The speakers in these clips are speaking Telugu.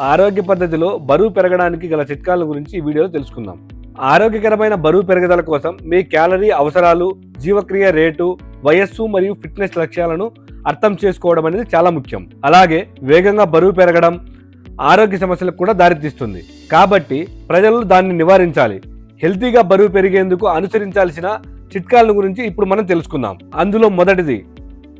ఆరోగ్య పద్ధతిలో బరువు పెరగడానికి గల చిట్కాల గురించి ఈ వీడియోలో తెలుసుకుందాం. ఆరోగ్యకరమైన బరువు పెరుగుదల కోసం మీ క్యాలరీ అవసరాలు జీవక్రియ రేటు వయస్సు మరియు ఫిట్నెస్ లక్ష్యాలను అర్థం చేసుకోవడం అనేది చాలా ముఖ్యం. అలాగే వేగంగా బరువు పెరగడం ఆరోగ్య సమస్యలకు కూడా దారితీస్తుంది. కాబట్టి ప్రజలు దాన్ని నివారించాలి. హెల్తీగా బరువు పెరిగేందుకు అనుసరించాల్సిన చిట్కాలను గురించి ఇప్పుడు మనం తెలుసుకుందాం. అందులో మొదటిది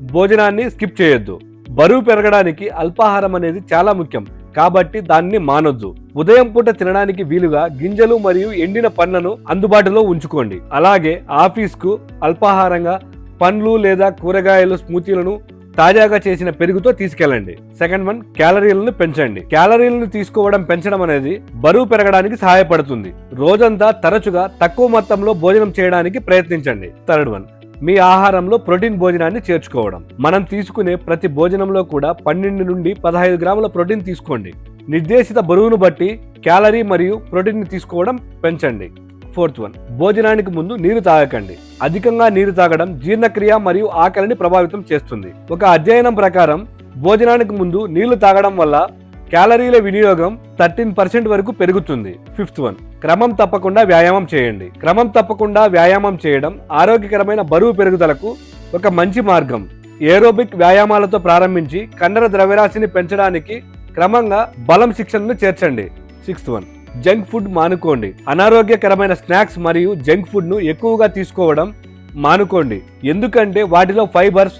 భోజనాన్ని స్కిప్ చేయొద్దు. బరువు పెరగడానికి అల్పాహారం అనేది చాలా ముఖ్యం. కాబట్టి దాన్ని మానొద్దు. ఉదయం పూట తినడానికి వీలుగా గింజలు మరియు ఎండిన పండ్లను అందుబాటులో ఉంచుకోండి. అలాగే ఆఫీస్కు అల్పాహారంగా పండ్లు లేదా కూరగాయలు స్మూతీలను తాజాగా చేసిన పెరుగుతో తీసుకెళ్ళండి. సెకండ్ వన్ క్యాలరీలను పెంచండి. క్యాలరీలను తీసుకోవడం పెంచడం అనేది బరువు పెరగడానికి సహాయపడుతుంది. రోజంతా తరచుగా తక్కువ మొత్తంలో భోజనం చేయడానికి ప్రయత్నించండి. థర్డ్ వన్ మీ ఆహారంలో ప్రోటీన్ భోజనాన్ని చేర్చుకోవడం. మనం తీసుకునే ప్రతి భోజనంలో కూడా పన్నెండు నుండి పదహైదు గ్రాముల ప్రోటీన్ తీసుకోండి. నిర్దేశిత బరువును బట్టి క్యాలరీ మరియు ప్రోటీన్ తీసుకోవడం పెంచండి. ఫోర్త్ వన్ భోజనానికి ముందు నీరు తాగకండి. అధికంగా నీరు తాగడం జీర్ణక్రియ మరియు ఆకలిని ప్రభావితం చేస్తుంది. ఒక అధ్యయనం ప్రకారం భోజనానికి ముందు నీళ్ళు తాగడం వల్ల క్యాలరీల వినియోగం థర్టీన్ పర్సెంట్ వరకు పెరుగుతుంది. Fifth one. క్రమం తప్పకుండా వ్యాయామం చేయండి. క్రమం తప్పకుండా వ్యాయామం చేయడం ఆరోగ్యకరమైన బరువు పెరుగుదలకు ఒక మంచి మార్గం. ఏరోబిక్ వ్యాయామాలతో ప్రారంభించి కండర ద్రవ్యరాశిని పెంచడానికి క్రమంగా బలం శిక్షణను చేర్చండి. Sixth one. జంక్ ఫుడ్ మానుకోండి. అనారోగ్యకరమైన స్నాక్స్ మరియు జంక్ ఫుడ్ను ఎక్కువగా తీసుకోవడం మానుకోండి. ఎందుకంటే వాటిలో ఫైబర్స్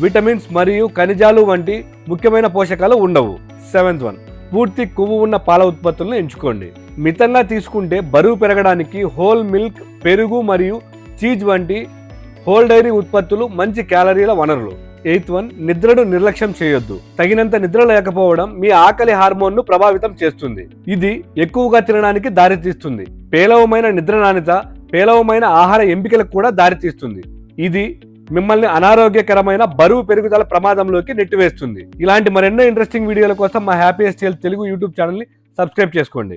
విటమిన్స్ మరియు ఖనిజాలు వంటి ముఖ్యమైన పోషకాలు ఉండవు. Seventh one. పూర్తి కొవ్వు ఉన్న పాల ఉత్పత్తులను ఎంచుకోండి. మితంగా తీసుకుంటే బరువు పెరగడానికి హోల్ మిల్క్ పెరుగు మరియు చీజ్ వంటి హోల్ డైరీ ఉత్పత్తులు మంచి క్యాలరీల వనరులు. Eighth one. నిద్రను నిర్లక్ష్యం చేయొద్దు. తగినంత నిద్ర లేకపోవడం మీ ఆకలి హార్మోన్ను ప్రభావితం చేస్తుంది. ఇది ఎక్కువగా తినడానికి దారితీస్తుంది. పేలవమైన నిద్ర నాణ్యత పేలవమైన ఆహార ఎంపికలకు కూడా దారితీస్తుంది. ఇది మిమ్మల్ని అనారోగ్యకరమైన బరువు పెరుగుదల ప్రమాదంలోకి నెట్టివేస్తుంది. ఇలాంటి మరెన్నో ఇంట్రెస్టింగ్ వీడియోల కోసం మా హ్యాపీయెస్ట్ హెల్త్ తెలుగు యూట్యూబ్ ఛానల్ని సబ్స్క్రైబ్ చేసుకోండి.